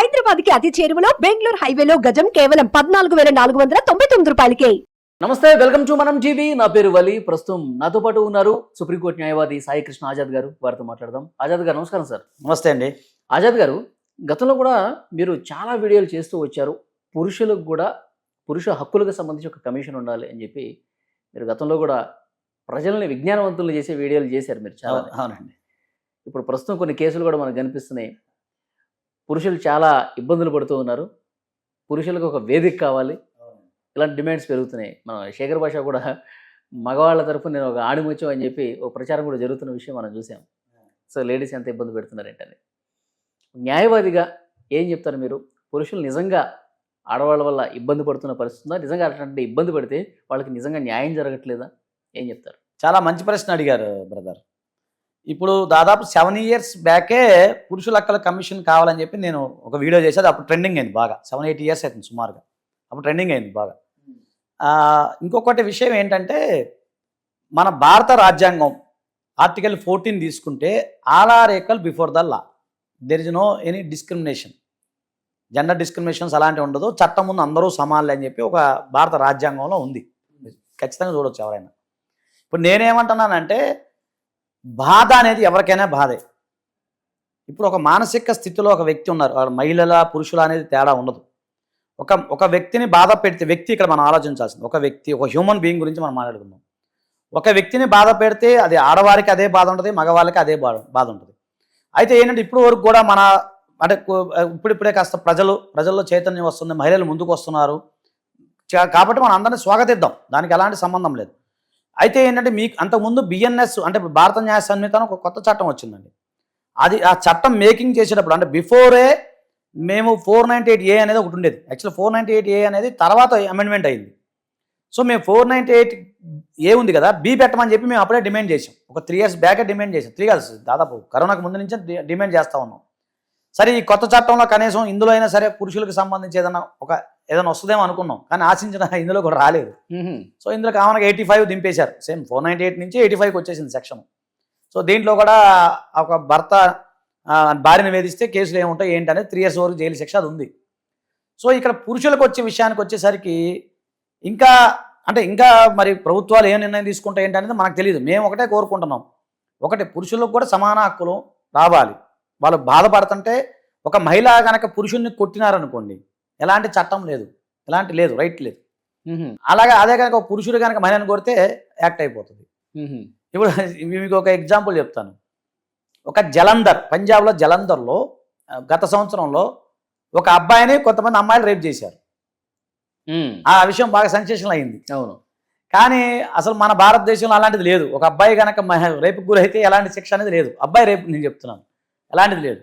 హైదరాబాద్కి అతి చేరువలో బెంగళూరు హైవేలో గజం కేవలం పద్నాలుగు వేల నాలుగు వందల తొంభై తొమ్మిది రూపాయలకే. నమస్తే వెల్కమ్ టు మనం టీవీ. నా పేరు వలి. ప్రస్తుతం నాతో పాటు ఉన్నారు సుప్రీంకోర్టు న్యాయవాది సాయి కృష్ణ ఆజాద్ గారు. వారితో మాట్లాడదాం. ఆజాద్ గారు నమస్కారం సార్. నమస్తే అండి. ఆజాద్ గారు గతంలో కూడా మీరు చాలా వీడియోలు చేస్తూ వచ్చారు. పురుషులకు కూడా పురుష హక్కులకు సంబంధించి ఒక కమిషన్ ఉండాలి అని చెప్పి మీరు గతంలో కూడా ప్రజల్ని విజ్ఞానవంతులు చేసే వీడియోలు చేశారు మీరు చాలా. అవు- అవునండి. ఇప్పుడు ప్రస్తుతం కొన్ని కేసులు కూడా మనకు కనిపిస్తున్నాయి. పురుషులు చాలా ఇబ్బందులు పడుతూ ఉన్నారు. పురుషులకు ఒక వేదిక కావాలి. ఇలాంటి డిమాండ్స్ పెరుగుతున్నాయి. మన శేఖర్ భాష కూడా మగవాళ్ళ తరఫు నేను ఒక ఆడిముత్యం అని చెప్పి ఒక ప్రచారం కూడా జరుగుతున్న విషయం మనం చూసాం. సో లేడీస్ ఎంత ఇబ్బంది పెడుతున్నారు న్యాయవాదిగా ఏం చెప్తారు మీరు? పురుషులు నిజంగా ఆడవాళ్ళ వల్ల ఇబ్బంది పడుతున్న పరిస్థితుందా నిజంగా అట్లాంటి ఇబ్బంది పడితే వాళ్ళకి నిజంగా న్యాయం జరగట్లేదా? ఏం చెప్తారు? చాలా మంచి ప్రశ్న అడిగారు బ్రదర్. ఇప్పుడు దాదాపు సెవెన్ ఇయర్స్ బ్యాకే పురుషుల అక్కల కమిషన్ కావాలని చెప్పి నేను ఒక వీడియో చేసేది అప్పుడు ట్రెండింగ్ అయింది బాగా. సెవెన్ ఎయిట్ ఇయర్స్ అవుతుంది సుమారుగా. అప్పుడు ట్రెండింగ్ అయింది బాగా. ఇంకొకటి విషయం ఏంటంటే మన భారత రాజ్యాంగం ఆర్టికల్ ఫోర్టీన్ తీసుకుంటే all are equal before the law there is no any discrimination gender discriminations అలాంటివి ఉండదు. చట్టం ముందు అందరూ సమానులే అని చెప్పి ఒక భారత రాజ్యాంగంలో ఉంది. ఖచ్చితంగా చూడొచ్చు ఎవరైనా. ఇప్పుడు నేనేమంటున్నానంటే బాధ అనేది ఎవరికైనా బాధే. ఇప్పుడు ఒక మానసిక స్థితిలో ఒక వ్యక్తి ఉన్నారు. మహిళల పురుషుల అనేది తేడా ఉండదు. ఒక ఒక వ్యక్తిని బాధ పెడితే వ్యక్తి ఇక్కడ మనం ఆలోచించాల్సింది. ఒక వ్యక్తి ఒక హ్యూమన్ బీయింగ్ గురించి మనం మాట్లాడుకుందాం. ఒక వ్యక్తిని బాధ పెడితే అది ఆడవారికి అదే బాధ ఉంటుంది మగవాళ్ళకి అదే బాధ బాధ ఉంటుంది. అయితే ఏంటంటే ఇప్పుడు వరకు కూడా మన అంటే ఇప్పుడిప్పుడే కాస్త ప్రజలు ప్రజల్లో చైతన్యం వస్తుంది మహిళలు ముందుకు వస్తున్నారు. కాబట్టి మనం అందరినీ స్వాగతిద్దాం. దానికి ఎలాంటి సంబంధం లేదు. అయితే ఏంటంటే మీకు అంతకుముందు బిఎన్ఎస్ అంటే ఇప్పుడు భారత న్యాయ సంహిత ఒక కొత్త చట్టం వచ్చిందండి. అది ఆ చట్టం మేకింగ్ చేసేటప్పుడు అంటే బిఫోరే మేము ఫోర్ నైంటీ ఎయిట్ ఏ అనేది ఒకటి ఉండేది. Actual four ninety eight A అనేది తర్వాత అమెండ్మెంట్ అయింది. సో మేము ఫోర్ నైంటీ ఎయిట్ ఏ ఉంది కదా బి పెట్టమని చెప్పి మేము అప్పుడే డిమాండ్ చేసాం ఒక త్రీ ఇయర్స్ బ్యాకే డిమాండ్ చేసాం త్రీ ఇయర్స్ దాదాపు కరోనాకు ముందు నుంచే డిమాండ్ చేస్తూ ఉన్నాం. సరే ఈ కొత్త చట్టంలో కనీసం ఇందులో అయినా సరే పురుషులకు సంబంధించి ఏదైనా ఒక ఏదైనా వస్తుందేమో అనుకున్నాం. కానీ ఆశించిన ఇందులో కూడా రాలేదు. సో ఇందులో కామన్గా ఎయిటీ ఫైవ్ దింపేశారు. సేమ్ ఫోర్ నైంటీ ఎయిట్ నుంచి ఎయిటీ ఫైవ్కి వచ్చేసింది సెక్షన్. సో దీంట్లో కూడా ఒక భర్త భార్యను వేధిస్తే కేసులు ఏముంటాయి ఏంటి అనేది త్రీ ఇయర్స్ వరకు జైలు శిక్ష అది ఉంది. సో ఇక్కడ పురుషులకు వచ్చే విషయానికి వచ్చేసరికి ఇంకా అంటే ఇంకా మరి ప్రభుత్వాలు ఏ నిర్ణయం తీసుకుంటాయి ఏంటి అనేది మనకు తెలియదు మేము ఒకటే కోరుకుంటున్నాం. ఒకటి పురుషులకు కూడా సమాన హక్కులు రావాలి. వాళ్ళు బాధపడుతుంటే ఒక మహిళ కనుక పురుషుల్ని కొట్టినారనుకోండి ఎలాంటి చట్టం లేదు. ఎలాంటి లేదు రైట్ లేదు. అలాగే అదే కనుక పురుషుడు కనుక మహిళను కొడితే యాక్ట్ అయిపోతుంది. ఇప్పుడు మీకు ఒక ఎగ్జాంపుల్ చెప్తాను. ఒక జలంధర్ పంజాబ్లో జలంధర్లో గత సంవత్సరంలో ఒక అబ్బాయిని కొంతమంది అమ్మాయిలు రేప్ చేశారు. ఆ విషయం బాగా సెన్సేషన్ అయింది. అవును. కానీ అసలు మన భారతదేశంలో అలాంటిది లేదు. ఒక అబ్బాయి కనుక రేపుకు గురైతే ఎలాంటి శిక్ష అనేది లేదు. అబ్బాయి రేపు నేను చెప్తున్నాను. ఎలాంటిది లేదు.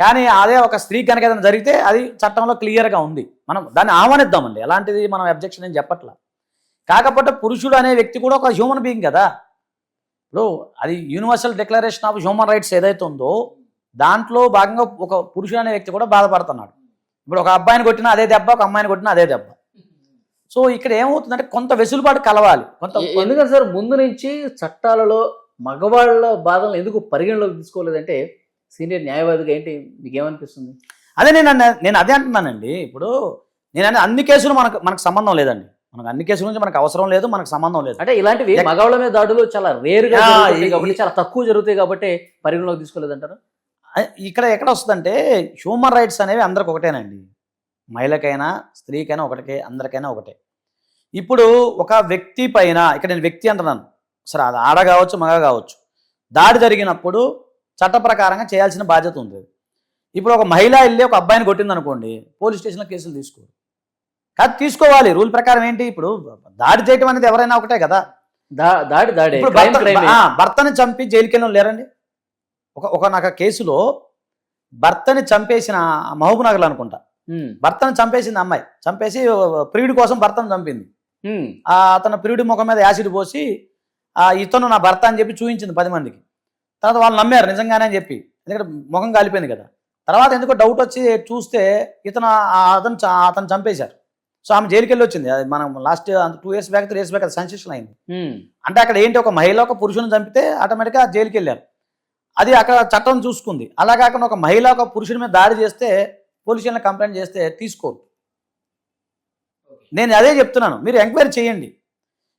కానీ అదే ఒక స్త్రీ కనుక ఏదైనా జరిగితే అది చట్టంలో క్లియర్గా ఉంది. మనం దాన్ని ఆహ్వానిద్దామండి. ఎలాంటిది మనం అబ్జెక్షన్ ఏం చెప్పట్లా. కాకపోతే పురుషుడు అనే వ్యక్తి కూడా ఒక హ్యూమన్ బీయింగ్ కదా. ఇప్పుడు అది universal declaration of human rights ఏదైతే ఉందో దాంట్లో భాగంగా ఒక పురుషుడు అనే వ్యక్తి కూడా బాధపడుతున్నాడు. ఇప్పుడు ఒక అబ్బాయిని కొట్టినా అదే దెబ్బ ఒక అమ్మాయిని కొట్టినా అదే దెబ్బ. సో ఇక్కడ ఏమవుతుందంటే కొంత వెసులుబాటు కలవాలి. కొంత ఎందుకంటే సార్? ముందు నుంచి చట్టాలలో మగవాళ్ళ బాధలను ఎందుకు పరిగణలోకి తీసుకోలేదంటే సీనియర్ న్యాయవాదిగా ఏంటి? మీకు ఏమనిపిస్తుంది అదే నేను అన్న- నేను అదే అంటున్నానండి. ఇప్పుడు నేను అనే అన్ని కేసులు మనకు మనకు సంబంధం లేదండి. మనకు అన్ని కేసుల నుంచి మనకు అవసరం లేదు మనకు సంబంధం లేదు. అంటే ఇలాంటివి మగవాళ్ళ మీద దాడులు చాలా రేర్గా ఆ, జరుగుతాయి ఈ- కాబట్టి చాలా తక్కువ జరుగుతాయి కాబట్టి పరిగణలోకి తీసుకోలేదంటారు? ఇక్కడ ఎక్కడ వస్తుందంటే హ్యూమన్ రైట్స్ అనేవి అందరికి ఒకటేనండి. మహిళకైనా స్త్రీకైనా ఒకటికే అందరికైనా ఒకటే. ఇప్పుడు ఒక వ్యక్తి పైన ఇక్కడ నేను వ్యక్తి అంటున్నాను. సరే అది ఆడ కావచ్చు మగ కావచ్చు. దాడి జరిగినప్పుడు చట్ట ప్రకారంగా చేయాల్సిన బాధ్యత ఉంది. ఇప్పుడు ఒక మహిళ వెళ్ళి ఒక అబ్బాయిని కొట్టింది అనుకోండి పోలీస్ స్టేషన్లో కేసులు తీసుకోరు. కాదు తీసుకోవాలి. రూల్ ప్రకారం ఏంటి? ఇప్పుడు దాడి చేయటం అనేది ఎవరైనా ఒకటే కదా. దాడి దాడి. భర్తని చంపి జైలుకి వెళ్ళిన వాళ్ళు లేరండి. ఒక ఒక నాకు కేసులో భర్తని చంపేసిన మహబూబ్ నగర్లో అనుకుంటా. భర్తను చంపేసింది అమ్మాయి. చంపేసి ప్రియుడి కోసం భర్తను చంపింది. అతను ప్రియుడి ముఖం మీద యాసిడ్ పోసి ఆ ఇతను నా భర్త అని చెప్పి చూపించింది పది మందికి. తర్వాత వాళ్ళు నమ్మారు నిజంగానే అని చెప్పి. ఎందుకంటే ముఖం కాలిపోయింది కదా. తర్వాత ఎందుకో డౌట్ వచ్చి చూస్తే ఇతను అతను అతను చంపేశారు. సో ఆమె జైలుకి వెళ్ళి వచ్చింది అది మనం last two years back three years back అది సెన్సేషన్ అయింది. అంటే అక్కడ ఏంటి? ఒక మహిళ ఒక పురుషుని చంపితే ఆటోమేటిక్గా జైలుకి వెళ్ళారు అది అక్కడ చట్టం చూసుకుంది. అలా కాకుండా ఒక మహిళ ఒక పురుషుడి మీద దాడి చేస్తే పోలీస్ స్టేషన్లో కంప్లైంట్ చేస్తే తీసుకోరు. నేను అదే చెప్తున్నాను. మీరు ఎంక్వైరీ చేయండి.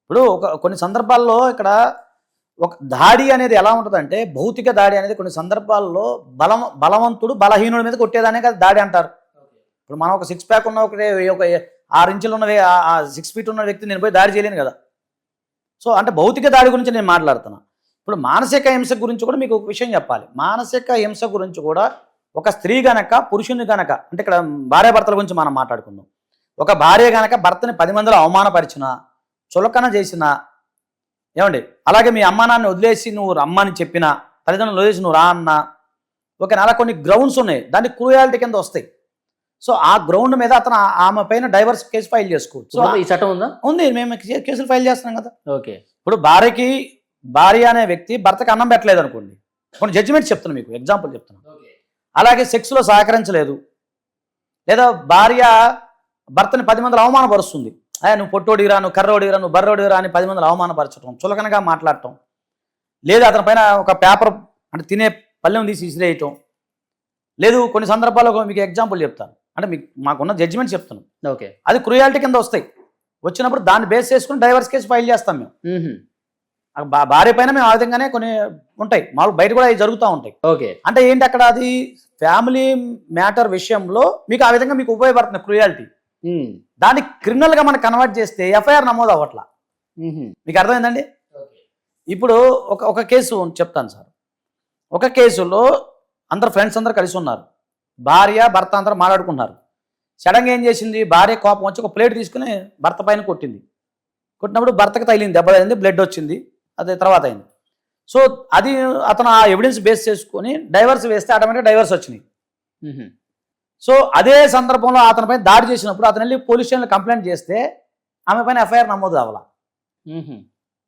ఇప్పుడు ఒక కొన్ని సందర్భాల్లో ఇక్కడ ఒక దాడి అనేది ఎలా ఉంటుందంటే భౌతిక దాడి అనేది కొన్ని సందర్భాల్లో బలం బలవంతుడు బలహీనుడి మీద కొట్టేదానే కదా దాడి అంటారు. ఇప్పుడు మనం ఒక సిక్స్ ప్యాక్ ఉన్న ఒక ఒక ఆరు ఇంచులు ఉన్న సిక్స్ ఫీట్ ఉన్న వ్యక్తి నేను పోయి దాడి చేయలేను కదా. సో అంటే భౌతిక దాడి గురించి నేను మాట్లాడుతున్నా. ఇప్పుడు మానసిక హింస గురించి కూడా మీకు ఒక విషయం చెప్పాలి. మానసిక హింస గురించి కూడా ఒక స్త్రీ గనక పురుషుని గనక అంటే ఇక్కడ భార్యాభర్తల గురించి మనం మాట్లాడుకుందాం. ఒక భార్య గనక భర్తని పది మందిలో అవమానపరిచిన చులకన చేసిన ఏమండి? అలాగే మీ అమ్మా నాన్న వదిలేసి నువ్వు రమ్మని చెప్పిన తల్లిదండ్రులు వదిలేసి నువ్వు రా అన్నా ఓకే అలా కొన్ని గ్రౌండ్స్ ఉన్నాయి దాన్ని క్రూయాలిటీ కింద వస్తాయి. సో ఆ గ్రౌండ్ మీద అతను ఆమె పైన డైవర్స్ కేసు ఫైల్ చేసుకోవచ్చు. సో ఈ చట్టం ఉందా? ఉంది మేము కేసులు ఫైల్ చేస్తున్నాం కదా. ఓకే. ఇప్పుడు భార్యకి భార్య అనే వ్యక్తి భర్తకి అన్నం పెట్టలేదు అనుకోండి. కొన్ని జడ్జిమెంట్ చెప్తున్నాను మీకు ఎగ్జాంపుల్ చెప్తున్నాను అలాగే సెక్స్లో సహకరించలేదు. లేదా భార్య భర్తని పది మందిలో అవమానపరుస్తుంది. అయ్యా నువ్వు పొట్టోడిరా నువ్వు కర్రోడిరా నువ్వు బర్రోడిరా అని పది మందిలో అవమానపరచడం చులకనగా మాట్లాడటం. లేదా అతని పైన ఒక పేపర్ అంటే తినే పళ్ళెం తీసి విసిరేయటం. లేదు కొన్ని సందర్భాల్లో మీకు ఎగ్జాంపుల్ చెప్తాను. అంటే మీకు మాకున్న జడ్జిమెంట్ చెప్తున్నాను. ఓకే. అది క్రూయాలిటీ కింద వస్తాయి. వచ్చినప్పుడు దాన్ని బేస్ చేసుకుని డైవర్స్ కేసు ఫైల్ చేస్తాం మేము. భార్య పైన మేము ఆ విధంగానే కొన్ని ఉంటాయి. మామూలు బయట కూడా అవి జరుగుతూ ఉంటాయి. ఓకే. అంటే ఏంటి అక్కడ అది? ఫ్యామిలీ మ్యాటర్ విషయంలో మీకు ఆ విధంగా మీకు ఉపయోగపడుతుంది క్రూయాలిటీ. దాన్ని క్రిమినల్గా మనం కన్వర్ట్ చేస్తే ఎఫ్ఐఆర్ నమోదు అవ్వట్లా. మీకు అర్థమైందండి? ఇప్పుడు ఒక ఒక కేసు చెప్తాను సార్. ఒక కేసులో అందరు ఫ్రెండ్స్ అందరు కలిసి ఉన్నారు. భార్య భర్త అందరూ మాట్లాడుకున్నారు సడన్గా ఏం చేసింది? భార్య కోపం వచ్చి ఒక ప్లేట్ తీసుకుని భర్త పైన కొట్టింది. కొట్టినప్పుడు భర్తకి తగిలింది దెబ్బ తగిలింది బ్లడ్ వచ్చింది అది తర్వాత అయింది. సో అది అతను ఆ ఎవిడెన్స్ బేస్ చేసుకొని డైవర్స్ వేస్తే ఆటోమేటిక్ డైవర్స్ వచ్చినాయి. సో అదే సందర్భంలో అతనిపై దాడి చేసినప్పుడు అతను వెళ్ళి పోలీస్ స్టేషన్లో కంప్లైంట్ చేస్తే ఆమె పైన ఎఫ్ఐఆర్ నమోదు అవ్వాల.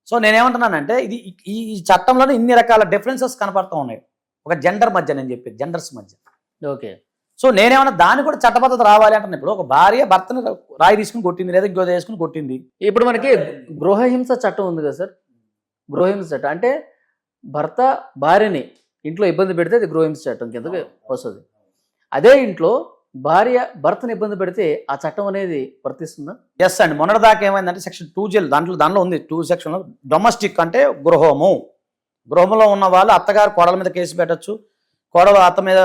సో నేనేమంటున్నానంటే ఇది ఈ ఈ చట్టంలోనే ఇన్ని రకాల డిఫరెన్సెస్ కనపడుతూ ఉన్నాయి. ఒక జెండర్ మధ్య నేను చెప్పేది జెండర్స్ మధ్య. ఓకే. సో నేనేమన్నా దాన్ని కూడా చట్టబద్ధత రావాలి అంటున్నా. ఇప్పుడు ఒక భార్య భర్తను రాయి తీసుకుని కొట్టింది లేదా ఇంకో తీసుకుని కొట్టింది. ఇప్పుడు మనకి గృహహింస చట్టం ఉంది కదా సార్? గృహహింస చట్టం. అంటే భర్త భార్యని ఇంట్లో ఇబ్బంది పెడితే అది గృహహింస చట్టం కిందకి వస్తుంది. అదే ఇంట్లో భార్య భర్తని ఇబ్బంది పెడితే ఆ చట్టం అనేది వర్తిస్తుందా? ఎస్ అండి. మొన్నటిదాకా ఏమైందంటే సెక్షన్ టూ జెల్ దాంట్లో దాంట్లో ఉంది. టూ సెక్షన్లో డొమెస్టిక్ అంటే గృహము. గృహంలో ఉన్న వాళ్ళు అత్తగారు కోడల మీద కేసు పెట్టచ్చు. కోడలు అత్త మీద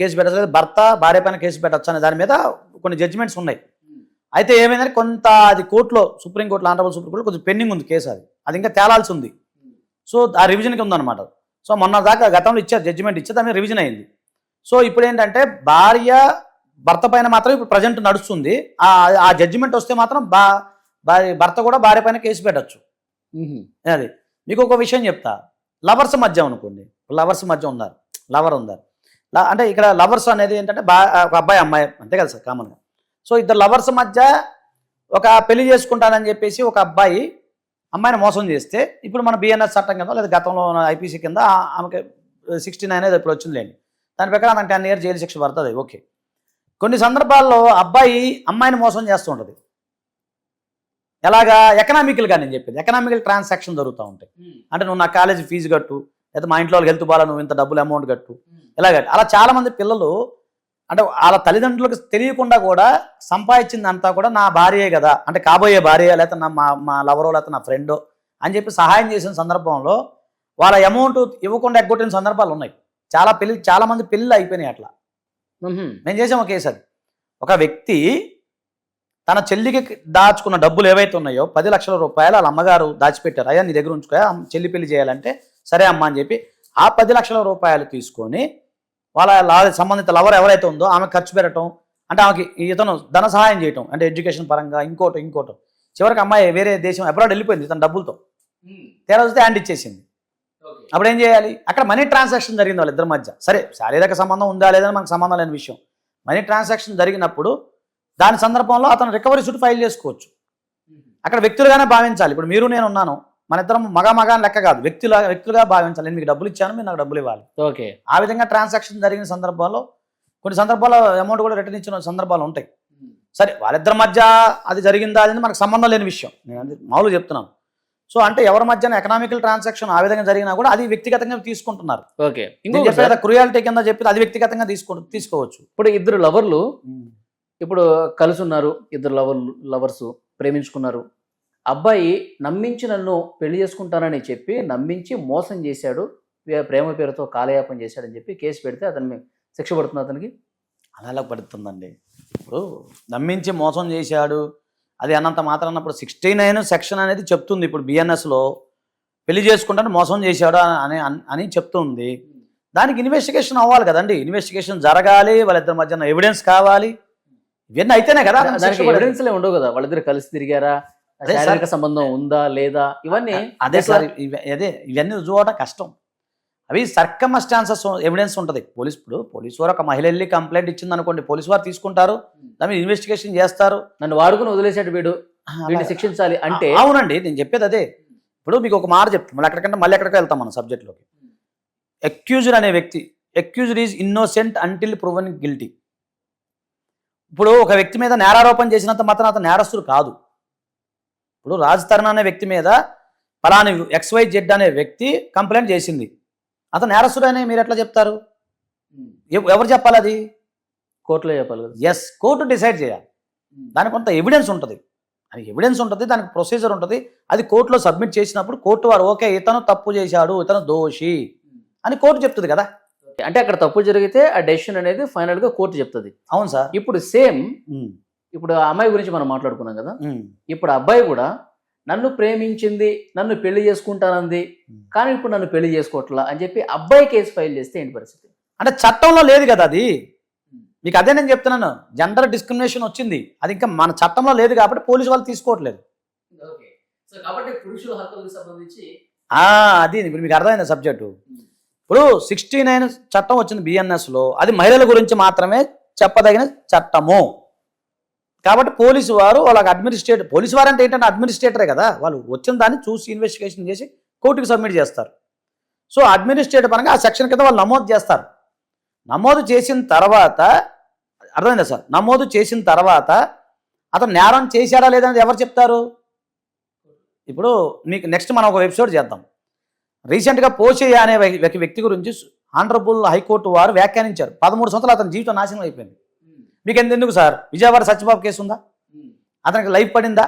కేసు పెట్టచ్చు. లేదా భర్త భార్య పైన కేసు పెట్టచ్చు అనే దాని మీద కొన్ని జడ్జిమెంట్స్ ఉన్నాయి. అయితే ఏమైందంటే కొంత అది కోర్టులో సుప్రీంకోర్టులో ఆనరబుల్ సుప్రీంకోర్టులో కొంచెం పెండింగ్ ఉంది కేసు అది. అది ఇంకా తేలాల్సి ఉంది. సో ఆ రివిజన్కి ఉందన్నమాట. సో మొన్న దాకా గతంలో ఇచ్చారు జడ్జిమెంట్ ఇచ్చారు దాని రివిజన్ అయింది. సో ఇప్పుడు ఏంటంటే భార్య భర్త పైన మాత్రం ఇప్పుడు ప్రజెంట్ నడుస్తుంది. ఆ ఆ జడ్జిమెంట్ వస్తే మాత్రం బా భార్య భర్త కూడా భార్య పైన కేసు పెట్టచ్చు. అది. మీకు ఒక విషయం చెప్తా. లవర్స్ మధ్య అనుకోండి. లవర్స్ మధ్య ఉన్నారు. లవర్ ఉన్నారు. అంటే ఇక్కడ లవర్స్ అనేది ఏంటంటే బా ఒక అబ్బాయి అమ్మాయి అంతే కదా సార్ కామన్గా సో ఇద్దరు లవర్స్ మధ్య ఒక పెళ్ళి చేసుకుంటానని చెప్పేసి ఒక అబ్బాయి అమ్మాయిని మోసం చేస్తే ఇప్పుడు మన బిఎన్ఎస్ చట్టం కింద లేదా గతంలో ఐపీసీ కింద ఆమెకి సిక్స్టీ నైన్ అనేది ఇప్పుడు వచ్చిందిలేండి. దాని ప్రకారం ఆమెకు టెన్ ఇయర్ జైలు శిక్ష పడుతుంది. ఓకే కొన్ని సందర్భాల్లో అబ్బాయి అమ్మాయిని మోసం చేస్తూ ఉంటుంది. ఎలాగా? ఎకనామికల్గా నేను చెప్పేది. ఎకనామికల్ ట్రాన్సాక్షన్ జరుగుతూ ఉంటాయి. అంటే నువ్వు నా కాలేజీ ఫీజు కట్టు లేదా మా ఇంట్లో వాళ్ళకి హెల్త్ బాగా నువ్వు ఇంత డబ్బులు అమౌంట్ కట్టు. ఇలా కట్టు. అలా చాలా మంది పిల్లలు అంటే వాళ్ళ తల్లిదండ్రులకు తెలియకుండా కూడా సంపాదించింది అంతా కూడా నా భార్యే కదా. అంటే కాబోయే భార్య లేకపోతే నా మా మా లవరో లేకపోతే నా ఫ్రెండో అని చెప్పి సహాయం చేసిన సందర్భంలో వాళ్ళ అమౌంట్ ఇవ్వకుండా ఎగ్గొట్టిన సందర్భాలు ఉన్నాయి. చాలా పెళ్ళి చాలా మంది పెళ్ళిళ్ళు అయిపోయినాయి అట్లా. మేము చేసాం ఒక కేసు అది. ఒక వ్యక్తి తన చెల్లికి దాచుకున్న డబ్బులు ఏవైతే ఉన్నాయో పది లక్షల రూపాయలు వాళ్ళ అమ్మగారు దాచిపెట్టారు. అయ్యా నీ దగ్గర ఉంచుకో చెల్లి పెళ్ళి చేయాలంటే సరే అమ్మ అని చెప్పి ఆ పది లక్షల రూపాయలు తీసుకొని వాళ్ళ సంబంధిత లవర్ ఎవరైతే ఉందో ఆమె ఖర్చు పెట్టడం అంటే ఆమెకి ఇతను ధన సహాయం చేయటం అంటే ఎడ్యుకేషన్ పరంగా ఇంకోటి ఇంకోటి. చివరికి అమ్మాయి వేరే దేశం అబ్రాడ్ వెళ్ళిపోయింది తన డబ్బులతో. తేడా వస్తే హ్యాండ్ ఇచ్చేసింది. అప్పుడు ఏం చేయాలి? అక్కడ మనీ ట్రాన్సాక్షన్ జరిగింది వాళ్ళిద్దరి మధ్య. సరే శారీరక సంబంధం ఉందా లేదని మనకు సంబంధం లేని విషయం. మనీ ట్రాన్సాక్షన్ జరిగినప్పుడు దాని సందర్భంలో అతను రికవరీ సూట్ ఫైల్ చేసుకోవచ్చు. అక్కడ వ్యక్తులుగానే భావించాలి. ఇప్పుడు మీరు నేను ఉన్నాను. మన ఇద్దరం మగ మగ లెక్క కాదు. వ్యక్తుల వ్యక్తులుగా భావించాలి. నేను మీకు డబ్బులు ఇచ్చాను మీరు నాకు డబ్బులు ఇవ్వాలి. ఓకే. ఆ విధంగా ట్రాన్సాక్షన్ జరిగిన సందర్భాల్లో కొన్ని సందర్భాల్లో అమౌంట్ కూడా రిటర్న్ ఇచ్చిన సందర్భాలు ఉంటాయి. సరే వాళ్ళిద్దరి మధ్య అది జరిగిందా అది మనకు సంబంధం లేని విషయం. నేను మామూలుగా చెప్తున్నాను. సో అంటే ఎవరి మధ్యన ఎకనామికల్ ట్రాన్సాక్షన్ ఆ విధంగా జరిగినా కూడా అది వ్యక్తిగతంగా తీసుకుంటున్నారు. ఓకే. ఇంకో ఇంకొక క్రుయాలిటీ కింద చెప్పి అది వ్యక్తిగతంగా తీసుకో తీసుకోవచ్చు. ఇప్పుడు ఇద్దరు లవర్లు ఇప్పుడు కలిసి ఉన్నారు ఇద్దరు లవర్ లవర్స్ ప్రేమించుకున్నారు. అబ్బాయి నమ్మించి నన్ను పెళ్ళి చేసుకుంటానని చెప్పి నమ్మించి మోసం చేశాడు ప్రేమ పేరుతో కాలయాపన చేశాడని చెప్పి కేసు పెడితే అతని శిక్ష పడుతుంది అతనికి? అలా పడుతుందండి. ఇప్పుడు నమ్మించి మోసం చేశాడు అది అన్నంత మాత్రం అన్నప్పుడు సిక్స్టీ నైన్ సెక్షన్ అనేది చెప్తుంది. ఇప్పుడు బిఎన్ఎస్లో పెళ్ళి చేసుకుంటాను మోసం చేశాడు అని అని- చెప్తుంది. దానికి ఇన్వెస్టిగేషన్ అవ్వాలి కదండి. ఇన్వెస్టిగేషన్ జరగాలి వాళ్ళిద్దరి మధ్యన ఎవిడెన్స్ కావాలి. ఇవన్నీ అయితేనే కదా. ఎవిడెన్స్లే ఉండవు కదా. వాళ్ళిద్దరు కలిసి తిరిగారా. శారీరక సంబంధం ఉందా లేదా? ఇవన్నీ అదే సార్ అదే ఇవన్నీ రుజువడం కష్టం. అవి సర్కమస్టాన్సెస్ ఎవిడెన్స్ ఉంటుంది. పోలీస్ ఇప్పుడు పోలీసు వారు ఒక మహిళ వెళ్ళి కంప్లైంట్ ఇచ్చింది అనుకోండి పోలీసు వారు తీసుకుంటారు దాని మీద ఇన్వెస్టిగేషన్ చేస్తారు. నన్ను వాడుకుని వదిలేసాడు వీడు. వీడిని శిక్షించాలి అంటే అవునండి నేను చెప్పేది అదే. ఇప్పుడు మీకు ఒక మాట చెప్తాను మళ్ళీ ఎక్కడికంటే మళ్ళీ ఎక్కడికి వెళ్తాం మన సబ్జెక్ట్లోకి అక్యూజ్డ్ అనే వ్యక్తి accused is innocent until proven guilty ఇప్పుడు ఒక వ్యక్తి మీద నేరారోపణ చేసినంత మాత్రం అతను నేరస్తుడు కాదు. ఇప్పుడు రాజ్ తరుణ్ అనే వ్యక్తి మీద పలాని ఎక్స్వై జెడ్ అనే వ్యక్తి కంప్లైంట్ చేసింది. అతను నేరస్తుడు అని మీరు ఎట్లా చెప్తారు? ఎవ- ఎవరు చెప్పాలి అది? కోర్టులో చెప్పాలి కదా. ఎస్ కోర్టు డిసైడ్ చేయాలి. దానికి కొంత ఎవిడెన్స్ ఉంటుంది. అది ఎవిడెన్స్ ఉంటుంది దానికి ప్రొసీజర్ ఉంటుంది. అది కోర్టులో సబ్మిట్ చేసినప్పుడు కోర్టు వారు ఓకే ఇతను తప్పు చేశాడు ఇతను దోషి అని కోర్టు చెప్తుంది కదా. అంటే అక్కడ తప్పు జరిగితే ఆ డెసిషన్ అనేది ఫైనల్గా కోర్టు చెప్తుంది. అవును సార్. ఇప్పుడు సేమ్ ఇప్పుడు ఆ అమ్మాయి గురించి మనం మాట్లాడుకున్నాం కదా. ఇప్పుడు అబ్బాయి కూడా నన్ను ప్రేమించింది నన్ను పెళ్ళి చేసుకుంటానంది కానీ ఇప్పుడు నన్ను పెళ్ళి చేసుకోవట్లా అని చెప్పి అబ్బాయి కేసు ఫైల్ చేస్తే ఏంటి పరిస్థితి? అంటే చట్టంలో లేదు కదా అది? మీకు అదే నేను చెప్తున్నాను. జెండర్ డిస్క్రిమినేషన్ వచ్చింది. అది ఇంకా మన చట్టంలో లేదు కాబట్టి పోలీసు వాళ్ళు తీసుకోవట్లేదు. కాబట్టి పురుషుల హక్కులకు సంబంధించి ఆ, అది ఇప్పుడు మీకు అర్థమైంది సబ్జెక్టు? ఇప్పుడు సిక్స్టీ నైన్ చట్టం వచ్చింది బిఎన్ఎస్లో అది మహిళల గురించి మాత్రమే చెప్పదగిన చట్టము. కాబట్టి పోలీసు వారు వాళ్ళకి అడ్మినిస్ట్రేటర్ పోలీసు వారు అంటే ఏంటంటే అడ్మినిస్ట్రేటరే కదా. వాళ్ళు వచ్చిన దాన్ని చూసి ఇన్వెస్టిగేషన్ చేసి కోర్టుకి సబ్మిట్ చేస్తారు. సో అడ్మినిస్ట్రేటర్ పరంగా ఆ సెక్షన్ కింద వాళ్ళు నమోదు చేస్తారు. నమోదు చేసిన తర్వాత అర్థమైందా సార్? నమోదు చేసిన తర్వాత అతను నేరం చేశాడా లేదని ఎవరు చెప్తారు? ఇప్పుడు మీకు నెక్స్ట్ మనం ఒక ఎపిసోడ్ చేద్దాం. రీసెంట్గా పోషయ్య అనే వ్యక్తి గురించి ఆనరబుల్ హైకోర్టు వారు వ్యాఖ్యానించారు. పదమూడు సంవత్సరాలు అతని జీవితం నాశనం అయిపోయింది. మీకు ఎంత ఎందుకు సార్? విజయవాడ సత్యబాబు కేసు ఉందా? అతనికి లైఫ్ పడిందా?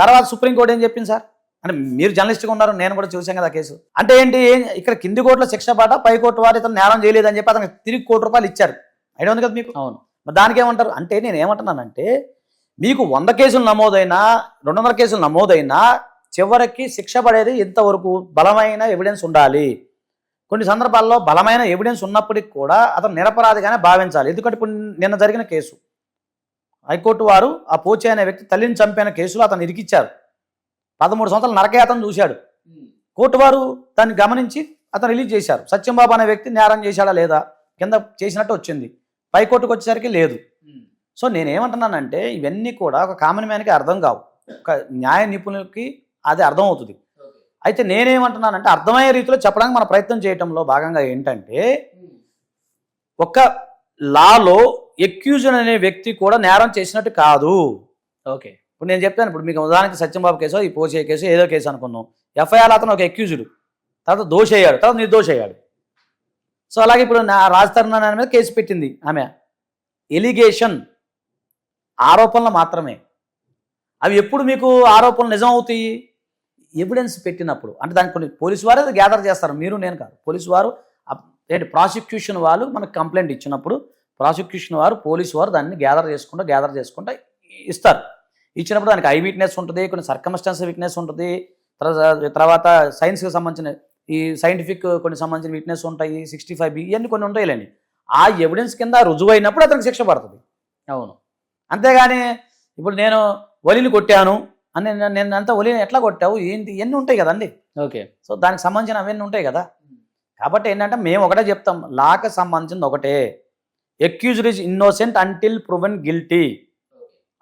తర్వాత సుప్రీంకోర్టు ఏం చెప్పింది సార్? అంటే మీరు జర్నలిస్ట్గా ఉన్నారు నేను కూడా చూసాను కదా ఆ కేసు. అంటే ఏంటి ఇక్కడ కింది కోర్టులో శిక్ష పాట పై కోర్టు వారు ఇతను నేరం చేయలేదని చెప్పి అతనికి తిరిగి కోటి రూపాయలు ఇచ్చారు. ఐడియా ఉంది కదా మీకు? అవును. మరి దానికి ఏమంటారు? అంటే నేను ఏమంటున్నానంటే మీకు వంద కేసులు నమోదైనా రెండు వందల కేసులు నమోదైనా చివరికి శిక్ష పడేది ఇంతవరకు బలమైన ఎవిడెన్స్ ఉండాలి. కొన్ని సందర్భాల్లో బలమైన ఎవిడెన్స్ ఉన్నప్పటికీ కూడా అతను నిరపరాధిగానే భావించాలి. ఎందుకంటే ఇప్పుడు నిన్న జరిగిన కేసు. హైకోర్టు వారు ఆ పోచే అనే వ్యక్తి తల్లిని చంపిన కేసులో అతను ఇరికిచ్చారు. పదమూడు సంవత్సరాలు నరకయాతను చూశాడు. కోర్టు వారు దాన్ని గమనించి అతను రిలీజ్ చేశారు. సత్యంబాబు అనే వ్యక్తి నేరం చేశాడా లేదా? కింద చేసినట్టు వచ్చింది. పై కోర్టుకు వచ్చేసరికి లేదు. సో నేనేమంటున్నానంటే ఇవన్నీ కూడా ఒక కామన్ మ్యాన్కి అర్థం కావు. ఒక న్యాయ నిపుణులకి అది అర్థం అవుతుంది అయితే నేనేమంటున్నానంటే అర్థమయ్యే రీతిలో చెప్పడానికి మన ప్రయత్నం చేయటంలో భాగంగా ఏంటంటే ఒక లాలో ఎక్యూజన్ అనే వ్యక్తి కూడా నేరం చేసినట్టు కాదు. ఓకే. ఇప్పుడు నేను చెప్తాను ఇప్పుడు మీకు ఉదాహరణకి సత్యంబాబు కేసు ఈ పోసే కేసు ఏదో కేసు అనుకుందాం. ఎఫ్ఐఆర్ అతను ఒక ఎక్యూజ్డ్ తర్వాత దోష అయ్యాడు తర్వాత నిర్దోష అయ్యాడు సో అలాగే ఇప్పుడు నా రాజతరుణ మీద కేసు పెట్టింది ఆమె. ఎలిగేషన్ ఆరోపణలు మాత్రమే. అవి ఎప్పుడు మీకు ఆరోపణలు నిజం అవుతాయి ఎవిడెన్స్ పెట్టినప్పుడు అంటే దానికి కొన్ని పోలీసు వారు గ్యాదర్ చేస్తారు. మీరు నేను కాదు. పోలీసు వారు ఏంటి ప్రాసిక్యూషన్ వాళ్ళు మనకు కంప్లైంట్ ఇచ్చినప్పుడు ప్రాసిక్యూషన్ వారు పోలీసు వారు దాన్ని గ్యాదర్ చేసుకుంటూ గ్యాదర్ చేసుకుంటూ ఇస్తారు. ఇచ్చినప్పుడు దానికి ఐ వీక్నెస్ ఉంటుంది కొన్ని సర్కమస్టాన్స్ విట్నెస్ ఉంటుంది తర్వాత సైన్స్కి సంబంధించిన ఈ సైంటిఫిక్ కొన్ని సంబంధించిన వీక్నెస్ ఉంటాయి సిక్స్టీ ఫైవ్ ఇవన్నీ కొన్ని ఉంటాయిలేండి. ఆ ఎవిడెన్స్ కింద రుజువు అయినప్పుడు అతనికి శిక్ష పడుతుంది. అవును. అంతేగాని ఇప్పుడు నేను వలిని కొట్టాను అని నేను- అంతా ఒలిని ఎట్లా కొట్టావు? ఏంటి? ఇవన్నీ ఉంటాయి కదండి. ఓకే. సో దానికి సంబంధించిన అవన్నీ ఉంటాయి కదా. కాబట్టి ఏంటంటే మేము ఒకటే చెప్తాం లాకి సంబంధించింది ఒకటే. Accused is innocent until proven guilty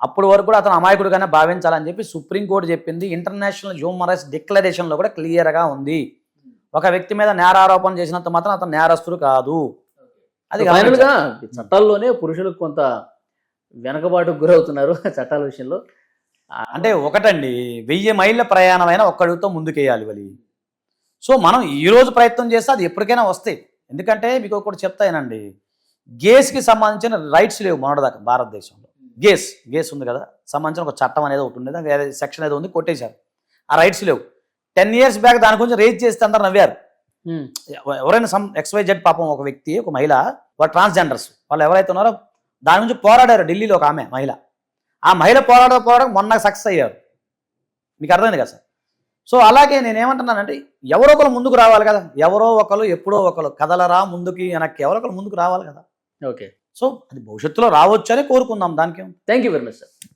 అప్పటి వరకు కూడా అతను అమాయకుడిగానే భావించాలని చెప్పి సుప్రీంకోర్టు చెప్పింది. ఇంటర్నేషనల్ హ్యూమన్ రైట్స్ డిక్లరేషన్లో కూడా క్లియర్గా ఉంది. ఒక వ్యక్తి మీద నేరారోపణ చేసినంత మాత్రం అతను నేరస్తుడు కాదు. అది చట్టాల్లోనే పురుషులకు కొంత వెనకబాటుకు గురవుతున్నారు చట్టాల విషయంలో. అంటే ఒకటండి వెయ్యి మైళ్ళ ప్రయాణమైనా ఒక్కడితో ముందుకేయాలి వలి. సో మనం ఈ రోజు ప్రయత్నం చేస్తే అది ఎప్పటికైనా వస్తాయి. ఎందుకంటే మీకు ఒకటి చెప్తానండి గేస్కి సంబంధించిన రైట్స్ లేవు మొన్నటిదాకా భారతదేశంలో. గేస్ గేస్ ఉంది కదా సంబంధించిన ఒక చట్టం అనేది ఒకటి ఉండేది వేరే సెక్షన్ ఏదో ఉంది కొట్టేశారు. ఆ రైట్స్ లేవు. టెన్ ఇయర్స్ బ్యాక్ దాని గురించి రేజ్ చేస్తే అందరు నవ్వారు. ఎవరైనా సమ్ ఎక్స్వై జెడ్ పాపం ఒక వ్యక్తి ఒక మహిళ వాళ్ళు ట్రాన్స్జెండర్స్. వాళ్ళు ఎవరైతే ఉన్నారో దాని గురించి పోరాడారు ఢిల్లీలో ఒక ఆమె మహిళ. ఆ మహిళ పోరాడ పోరాడం మొన్న సక్సెస్ అయ్యారు. మీకు అర్థమైంది కదా సార్? సో అలాగే నేను ఏమంటున్నానంటే ఎవరో ఒకరు ముందుకు రావాలి కదా. ఎవరో ఒకరు ఎప్పుడో ఒకరు కదలరా ముందుకి వెనక్కి ఎవరో ఒకరు ముందుకు రావాలి కదా. ఓకే. సో అది భవిష్యత్తులో రావచ్చు అని కోరుకుందాం. దానికి thank you very much sir